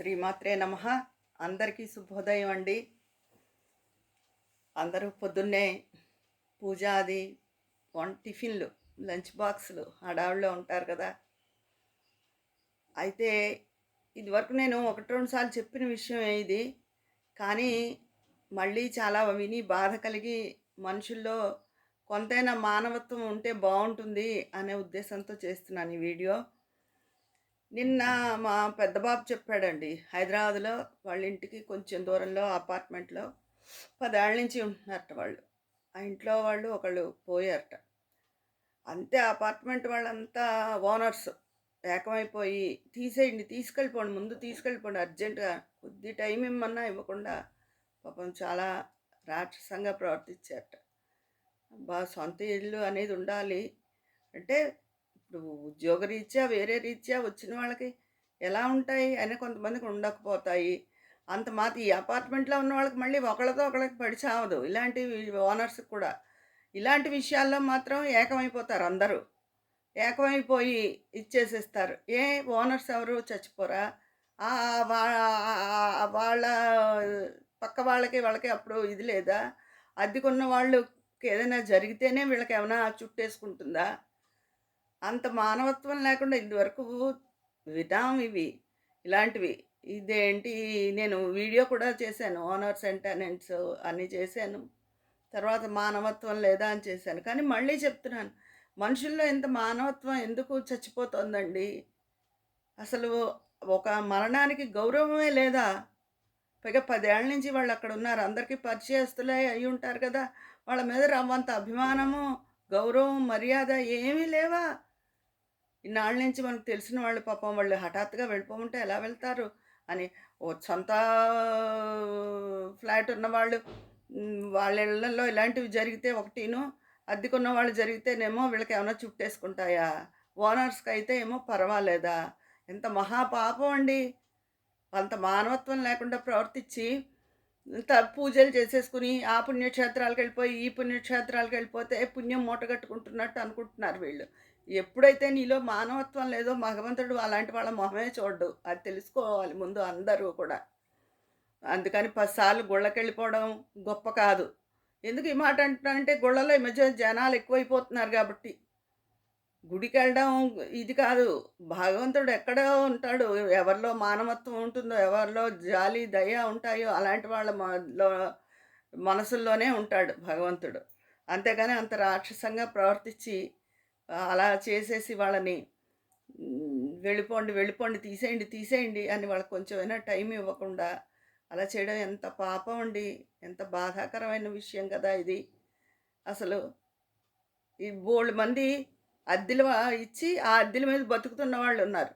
శ్రీమాత్రే నమ. అందరికీ శుభోదయం అండి. అందరూ పొద్దున్నే పూజ అది వన్ టిఫిన్లు లంచ్ బాక్సులు హడావుల్లో ఉంటారు కదా. అయితే ఇదివరకు నేను ఒకటి రెండు సార్లు చెప్పిన విషయం ఇది. కానీ మళ్ళీ చాలా విని బాధ కలిగి మనుషుల్లో కొంతైనా మానవత్వం ఉంటే బాగుంటుంది అనే ఉద్దేశంతో చేస్తున్నాను ఈ వీడియో. నిన్న మా పెద్ద బాబు చెప్పాడండి హైదరాబాద్లో వాళ్ళ ఇంటికి కొంచెం దూరంలో అపార్ట్మెంట్లో పదేళ్ళ నుంచి ఉంటున్నారట వాళ్ళు. ఆ ఇంట్లో వాళ్ళు ఒకళ్ళు పోయారట. అంతే అపార్ట్మెంట్ వాళ్ళంతా ఓనర్స్. ఏకమైపోయి తీసేయండి తీసుకెళ్ళిపోండి ముందు తీసుకెళ్ళిపోండి అర్జెంటుగా కొద్ది టైం ఇమ్మన్నా ఇవ్వకుండా పాపం చాలా రాక్షసంగా ప్రవర్తించారట. బా సొంత ఇల్లు అనేది ఉండాలి. అంటే ఇప్పుడు ఉద్యోగ రీత్యా వేరే రీత్యా వచ్చిన వాళ్ళకి ఎలా ఉంటాయి అని కొంతమందికి ఉండకపోతాయి. అంత మాత ఈ అపార్ట్మెంట్లో ఉన్న వాళ్ళకి మళ్ళీ ఒకళ్ళతో ఒకళ్ళకి పడిచావదు ఇలాంటి ఓనర్స్ కూడా ఇలాంటి విషయాల్లో మాత్రం ఏకమైపోతారు అందరూ. ఏకమైపోయి ఇచ్చేసేస్తారు. ఏ ఓనర్స్ ఎవరు చచ్చిపోరా? వాళ్ళ పక్క వాళ్ళకి వాళ్ళకి అప్పుడు ఇది లేదా? అద్దెకున్న వాళ్ళకి ఏదైనా జరిగితేనే వీళ్ళకి ఏమైనా చుట్టేసుకుంటుందా? అంత మానవత్వం లేకుండా ఇదివరకు వినాం ఇవి ఇలాంటివి. ఇదేంటి నేను వీడియో కూడా చేశాను ఓనర్స్ అండ్ టెనెంట్స్ అన్నీ చేశాను. తర్వాత మానవత్వం లేదా అని చేశాను. కానీ మళ్ళీ చెప్తున్నాను మనుషుల్లో ఇంత మానవత్వం ఎందుకు చచ్చిపోతుందండి? అసలు ఒక మరణానికి గౌరవమే లేదా? పైగా పదేళ్ళ నుంచి వాళ్ళు అక్కడ ఉన్నారు. అందరికీ పరిచయస్తులే అయి ఉంటారు కదా. వాళ్ళ మీద రవ్వంత అభిమానము గౌరవం మర్యాద ఏమీ లేవా? ఇన్నాళ్ళ నుంచి మనకు తెలిసిన వాళ్ళు పాపం వాళ్ళు హఠాత్తుగా వెళ్ళిపోమంటే ఎలా వెళ్తారు? అని ఓ సొంత ఫ్లాట్ ఉన్నవాళ్ళు మ్, వాళ్ళ ఇలాంటివి జరిగితే ఒకటిను అద్దెకున్న వాళ్ళు జరిగితేనేమో వీళ్ళకి ఏమైనా చుట్టేసుకుంటాయా? ఓనర్స్కి అయితే ఏమో పర్వాలేదా? ఎంత మహాపాపం అండి. అంత మానవత్వం లేకుండా ప్రవర్తించి ఇంత పూజలు చేసేసుకుని ఆ పుణ్యక్షేత్రాలకు వెళ్ళిపోయి ఈ పుణ్యక్షేత్రాలకు వెళ్ళిపోతే పుణ్యం మూట కట్టుకుంటున్నట్టు అనుకుంటున్నారు వీళ్ళు. ఎప్పుడైతే నీలో మానవత్వం లేదో భగవంతుడు అలాంటి వాళ్ళ మొహమే చూడడు. అది తెలుసుకోవాలి ముందు అందరూ కూడా. అందుకని పదిసార్లు గుళ్ళకెళ్ళిపోవడం గొప్ప కాదు. ఎందుకు ఈ మాట అంటున్నానంటే గుళ్ళలో ఈ మధ్య జనాలు ఎక్కువైపోతున్నారు కాబట్టి. గుడికి వెళ్ళడం ఇది కాదు. భగవంతుడు ఎక్కడో ఉంటాడు. ఎవరిలో మానవత్వం ఉంటుందో ఎవరిలో జాలి దయ ఉంటాయో అలాంటి వాళ్ళ మనలో మనసుల్లోనే ఉంటాడు భగవంతుడు. అంతేగాని అంత రాక్షసంగా ప్రవర్తించి అలా చేసేసి వాళ్ళని వెళ్ళిపోండి వెళ్ళిపోండి తీసేయండి తీసేయండి అని వాళ్ళకి కొంచెం అయినా టైం ఇవ్వకుండా అలా చేయడం ఎంత పాపం అండి. ఎంత బాధాకరమైన విషయం కదా ఇది. అసలు ఈ బోల్డ్ మంది అద్దెలు ఇచ్చి ఆ అద్దెల మీద బతుకుతున్న వాళ్ళు ఉన్నారు.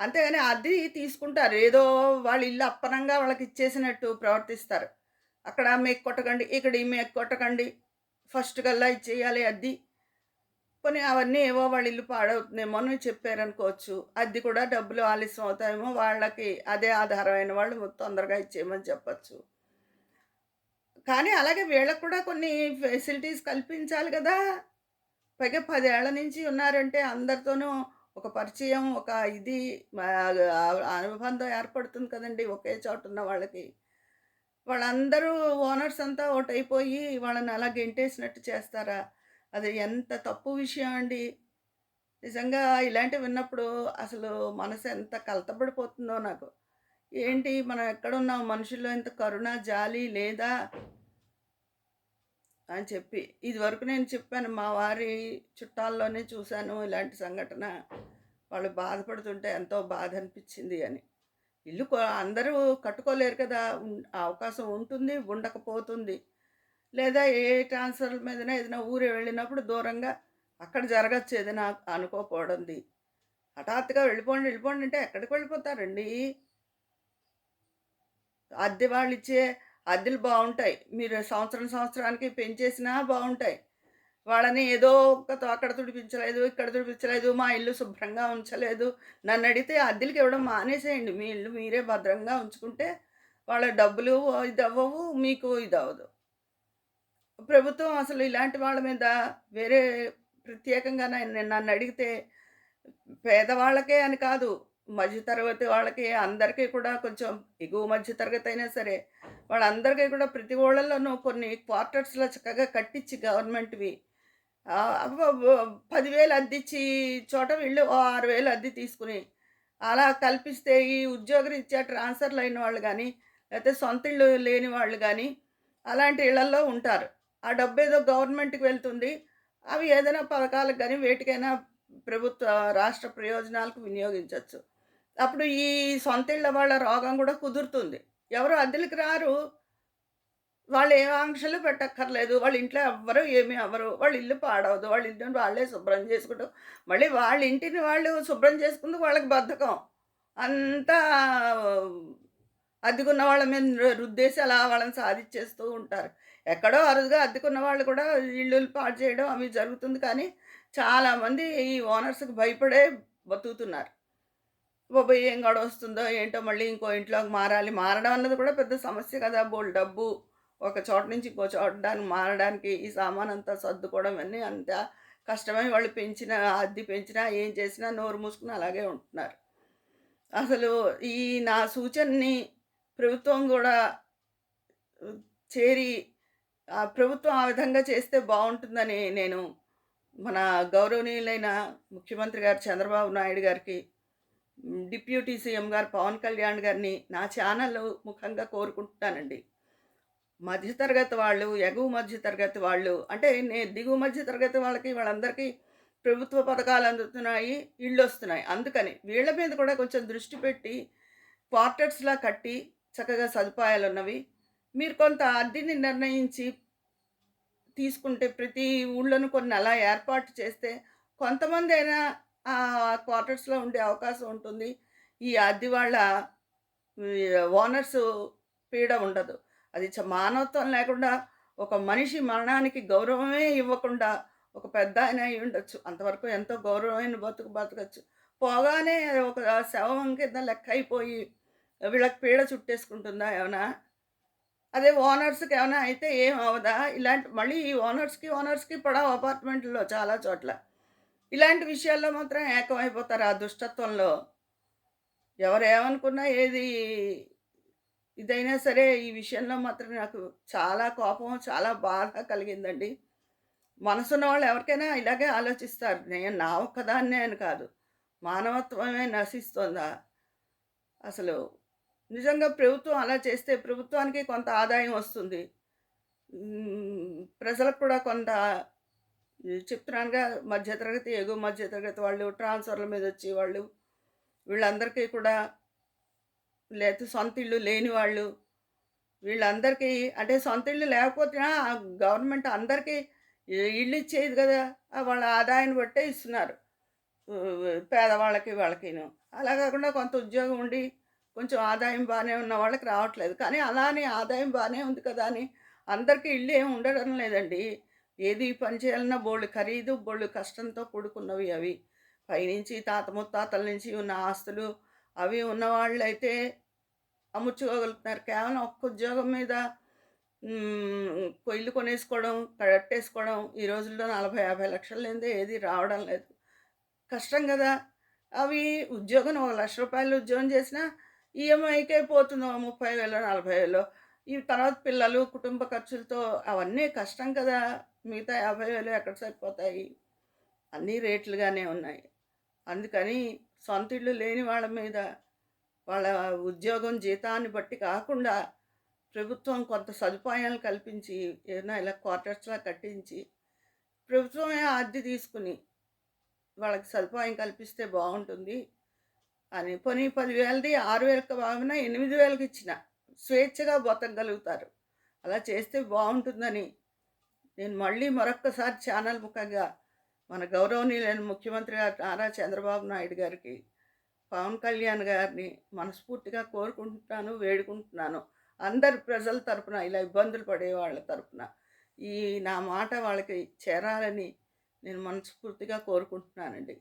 అంతేగాని అద్దె తీసుకుంటారు. ఏదో వాళ్ళ ఇల్లు అప్పనంగా వాళ్ళకి ఇచ్చేసినట్టు ప్రవర్తిస్తారు. అక్కడ మేక్ కొట్టకండి ఇక్కడ ఈ మేక్ కొట్టకండి. ఫస్ట్ కల్లా ఇచ్చేయాలి అద్దె. కొన్ని అవన్నీ ఏవో వాళ్ళ ఇల్లు పాడవుతుందేమో అని చెప్పారనుకోవచ్చు. అది కూడా డబ్బులు ఆలస్యం అవుతాయేమో వాళ్ళకి అదే ఆధారమైన వాళ్ళు తొందరగా ఇచ్చేయమని చెప్పచ్చు. కానీ అలాగే వీళ్ళకు కూడా కొన్ని ఫెసిలిటీస్ కల్పించాలి కదా. పైగా పదేళ్ళ నుంచి ఉన్నారంటే అందరితోనూ ఒక పరిచయం ఒక ఇది అనుబంధం ఏర్పడుతుంది కదండి ఒకే చోట ఉన్న వాళ్ళకి. వాళ్ళందరూ ఓనర్స్ అంతా ఒకటైపోయి వాళ్ళని అలా గెంటేసినట్టు చేస్తారా? అది ఎంత తప్పు విషయం అండి. నిజంగా ఇలాంటివి విన్నప్పుడు అసలు మనసు ఎంత కలతబడిపోతుందో నాకు. ఏంటి మనం ఎక్కడున్నాం? మనుషుల్లో ఇంత కరుణ జాలి లేదా? అని చెప్పి. ఇది వరకు నేను చెప్పాను మా వారి చుట్టాల్లోనే చూశాను ఇలాంటి సంఘటన. వాళ్ళు బాధపడుతుంటే ఎంతో బాధ అనిపించింది అని. ఇల్లు అందరూ కట్టుకోలేరు కదా. అవకాశం ఉంటుంది ఉండకపోతుంది. లేదా ఏ ట్రాన్స్ఫర్ మీదనే ఏదైనా ఊరు వెళ్ళినప్పుడు దూరంగా అక్కడ జరగచ్చు ఏదైనా అనుకోకపోవడంది హఠాత్తుగా వెళ్ళిపోండి వెళ్ళిపోండి అంటే ఎక్కడికి వెళ్ళిపోతారండి? అద్దె వాళ్ళు ఇచ్చే అద్దెలు బాగుంటాయి. మీరు సంవత్సరం సంవత్సరానికి పెంచేసినా బాగుంటాయి. వాళ్ళని ఏదో ఒక అక్కడ తుడిపించలేదు ఇక్కడ తుడిపించలేదు మా ఇల్లు శుభ్రంగా ఉంచలేదు. నన్ను అడిగితే అద్దెలకి ఇవ్వడం మానేసేయండి. మీ ఇల్లు మీరే భద్రంగా ఉంచుకుంటే వాళ్ళ డబ్బులు ఇది అవ్వవు మీకు ఇది అవ్వదు ప్రభుత్వం అసలు ఇలాంటి వాళ్ళ మీద వేరే ప్రత్యేకంగా నన్ను అడిగితే పేదవాళ్ళకే అని కాదు మధ్య తరగతి వాళ్ళకి అందరికీ కూడా కొంచెం ఎగువ మధ్య తరగతి అయినా సరే వాళ్ళందరికీ కూడా ప్రతి ఓళ్ళల్లోనూ కొన్ని క్వార్టర్స్‌లో చక్కగా కట్టించి గవర్నమెంట్‌వి పదివేలు అద్దిచ్చి చోట వీళ్ళు ఆరు వేలు అద్దె తీసుకుని, అలా కల్పిస్తే ఈ ఉద్యోగరీత్యా ట్రాన్స్‌ఫర్‌లు అయిన వాళ్ళు కానీ లేకపోతే సొంత ఇళ్ళు లేని వాళ్ళు కానీ అలాంటి ఇళ్ళల్లో ఉంటారు. ఆ డబ్బు ఏదో గవర్నమెంట్‌కి వెళ్తుంది. అవి ఏదైనా పథకాలకు కానీ వేటికైనా ప్రభుత్వ, రాష్ట్ర ప్రయోజనాలకు వినియోగించవచ్చు అప్పుడు ఈ సొంత ఇళ్ళ వాళ్ళ రోగం కూడా కుదురుతుంది. ఎవరు అద్దెలకు రారు. వాళ్ళు ఏ ఆంక్షలు పెట్టక్కర్లేదు. వాళ్ళ ఇంట్లో ఎవ్వరు ఏమి అవ్వరు. వాళ్ళ ఇల్లు పాడవదు. వాళ్ళ ఇంటిని వాళ్ళే శుభ్రం చేసుకుంటూ, మళ్ళీ వాళ్ళ ఇంటిని వాళ్ళు శుభ్రం చేసుకుంటూ వాళ్ళకి బద్ధకం. అంతా అద్దెకున్న వాళ్ళ మీద రుద్దేసి అలా వాళ్ళని సాధించేస్తూ ఉంటారు. ఎక్కడో అరుదుగా అద్దెకున్న వాళ్ళు కూడా ఇల్లులు పాడు చేయడం అవి జరుగుతుంది కానీ, చాలామంది ఈ ఓనర్స్‌కి భయపడే బతుకుతున్నారు. బాబాయ్ ఏం గొడవొస్తుందో ఏంటో మళ్ళీ ఇంకో ఇంట్లోకి మారాలి. మారడం అన్నది కూడా పెద్ద సమస్య కదా! బోల్ డబ్బు. ఒక చోట నుంచి ఇంకో చోటడానికి మారడానికి ఈ సామానంతా సర్దుకోవడం అన్నీ అంత కష్టమై వాళ్ళు పెంచిన అద్దె పెంచినా, ఏం చేసినా నోరు మూసుకుని అలాగే ఉంటున్నారు. అసలు ఈ నా సూచనని ప్రభుత్వం కూడా చేరి ప్రభుత్వం ఆ విధంగా చేస్తే బాగుంటుందని నేను మన గౌరవనీయులైన ముఖ్యమంత్రి గారు చంద్రబాబు నాయుడు గారికి, డిప్యూటీ సీఎం గారు పవన్ కళ్యాణ్ గారిని నా ఛానల్ ముఖంగా కోరుకుంటున్నానండి. మధ్య తరగతి వాళ్ళు, ఎగువ మధ్య తరగతి వాళ్ళు అంటే నేను దిగువ మధ్య తరగతి వాళ్ళకి వాళ్ళందరికీ ప్రభుత్వ పథకాలు అందుతున్నాయి. ఇళ్ళు వస్తున్నాయి అందుకని వీళ్ళ మీద కూడా కొంచెం దృష్టి పెట్టి క్వార్టర్స్‌లా కట్టి చక్కగా సదుపాయాలున్నవి. మీరు కొంత అద్దెని నిర్ణయించి తీసుకుంటే ప్రతి ఊళ్ళోనూ కొన్ని అలా ఏర్పాటు చేస్తే కొంతమందైనా ఆ క్వార్టర్స్‌లో ఉండే అవకాశం ఉంటుంది. ఈ అద్దె వాళ్ళ ఓనర్స్ పీడ ఉండదు. అది చ మానవత్వం లేకుండా ఒక మనిషి మరణానికి గౌరవమే ఇవ్వకుండా ఒక పెద్ద అయిన అయి ఉండొచ్చు అంతవరకు ఎంతో గౌరవమైన బతుకు బతకచ్చు. పోగానే ఒక శవం కింద లెక్క అయిపోయి వీళ్ళకి పీడ చుట్టేసుకుంటుందా ఏమైనా అదే ఓనర్స్‌కి ఏమైనా అయితే ఏం అవ్వదా? ఇలాంటి మళ్ళీ ఈ ఓనర్స్‌కి, ఓనర్స్‌కి పడవు అపార్ట్మెంట్‌లో చాలా చోట్ల. ఇలాంటి విషయాల్లో మాత్రం ఏకమైపోతారు ఆ దుష్టత్వంలో. ఎవరేమనుకున్నా ఏది ఇదైనా సరే ఈ విషయంలో మాత్రం నాకు చాలా కోపం, చాలా బాధ కలిగిందండి. మనసున్న వాళ్ళు ఎవరికైనా ఇలాగే ఆలోచిస్తారు. నేను నా ఒక్కదాన్నే అని కాదు. మానవత్వమే నశిస్తుందా అసలు నిజంగా ప్రభుత్వం అలా చేస్తే ప్రభుత్వానికి కొంత ఆదాయం వస్తుంది. ప్రజలకు కూడా కొంత చెప్తున్నానుగా మధ్యతరగతి ఎగువ మధ్య తరగతి వాళ్ళు, ట్రాన్స్‌ఫర్‌ల మీద వచ్చి వాళ్ళు, వీళ్ళందరికీ కూడా లేతే సొంత ఇల్లు లేని వాళ్ళు, వీళ్ళందరికీ అంటే సొంత ఇల్లు లేకపోతే గవర్నమెంట్ అందరికీ ఇల్లు ఇచ్చేది కదా! వాళ్ళ ఆదాయాన్ని బట్టే ఇస్తున్నారు. పేదవాళ్ళకి వాళ్ళకిను. అలా కాకుండా కొంత ఉద్యోగం ఉండి, కొంచెం ఆదాయం బాగానే ఉన్న వాళ్ళకి రావట్లేదు. కానీ అలా అని ఆదాయం బాగానే ఉంది కదా అని అందరికీ ఇల్లు ఏమి ఉండడం లేదండి. ఏది పని చేయాలన్నా బోళ్ళు ఖరీదు, బోళ్ళు కష్టంతో కూడుకున్నవి అవి. పైనుంచి తాత ముత్తాతల నుంచి ఉన్న ఆస్తులు అవి ఉన్నవాళ్ళైతే అమ్ముచ్చుకోగలుగుతున్నారు. కేవలం ఒక్క ఉద్యోగం మీద కొయ్యలు కొనేసుకోవడం, కట్టేసుకోవడం ఈ రోజుల్లో 40, 50 లక్షలు లేదే ఏది రావడం లేదు. కష్టం కదా అవి ఉద్యోగం ఒక లక్ష రూపాయలు ఉద్యోగం చేసినా ఈఎంఐకే పోతుంది ఓ 30,000 40,000 ఈ తర్వాత పిల్లలు, కుటుంబ ఖర్చులతో అవన్నీ కష్టం కదా! మిగతా యాభై వేలు ఎక్కడ సరిపోతాయి? అన్నీ రేట్లుగానే ఉన్నాయి. అందుకని సొంత ఇళ్ళు లేని వాళ్ళ మీద వాళ్ళ ఉద్యోగం జీతాన్ని బట్టి కాకుండా ప్రభుత్వం కొంత సదుపాయాలు కల్పించి ఏదైనా ఇలా క్వార్టర్స్‌లా కట్టించి ప్రభుత్వమే అద్దె తీసుకుని వాళ్ళకి సదుపాయం కల్పిస్తే బాగుంటుంది అని. పోనీ 10,000ది 6,000కి కాకపోయినా 8,000కి ఇచ్చినా స్వేచ్ఛగా బతకగలుగుతారు. అలా చేస్తే బాగుంటుందని నేను మళ్ళీ మరొక్కసారి ఛానల్ ముఖంగా మన గౌరవనీయులైన ముఖ్యమంత్రి గారు నారా చంద్రబాబు నాయుడు గారికి, పవన్ కళ్యాణ్ గారిని మనస్ఫూర్తిగా కోరుకుంటున్నాను, వేడుకుంటున్నాను. అందరి ప్రజల తరపున ఇలా ఇబ్బందులు పడే వాళ్ళ తరపున. ఈ నా మాట వాళ్ళకి చేరాలని నేను మనస్ఫూర్తిగా కోరుకుంటున్నానండి.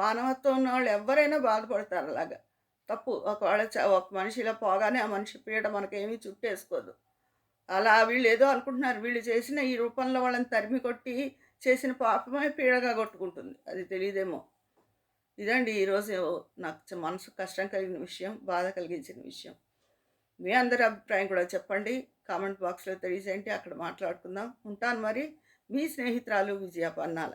మానవత్వం ఉన్న వాళ్ళు ఎవరైనా బాధపడతారు అలాగా. తప్పు ఒకవేళ చ ఒక మనిషి ఇలా పోగానే ఆ మనిషి పీడ మనకేమీ చుట్టేసుకోదు. అలా వీళ్ళు ఏదో అనుకుంటున్నారు. వీళ్ళు చేసిన ఈ రూపంలో వాళ్ళని తరిమి కొట్టి చేసిన పాపమే పీడగా కొట్టుకుంటుంది. అది తెలియదేమో ఇదండి ఈరోజు నాకు మనసు కష్టం కలిగిన విషయం బాధ కలిగించిన విషయం మీ అందరి అభిప్రాయం కూడా చెప్పండి కామెంట్ బాక్స్లో తెలియజేయండి అక్కడ మాట్లాడుకుందాం ఉంటాను మరి మీ స్నేహితురాలు విజయ పన్నాల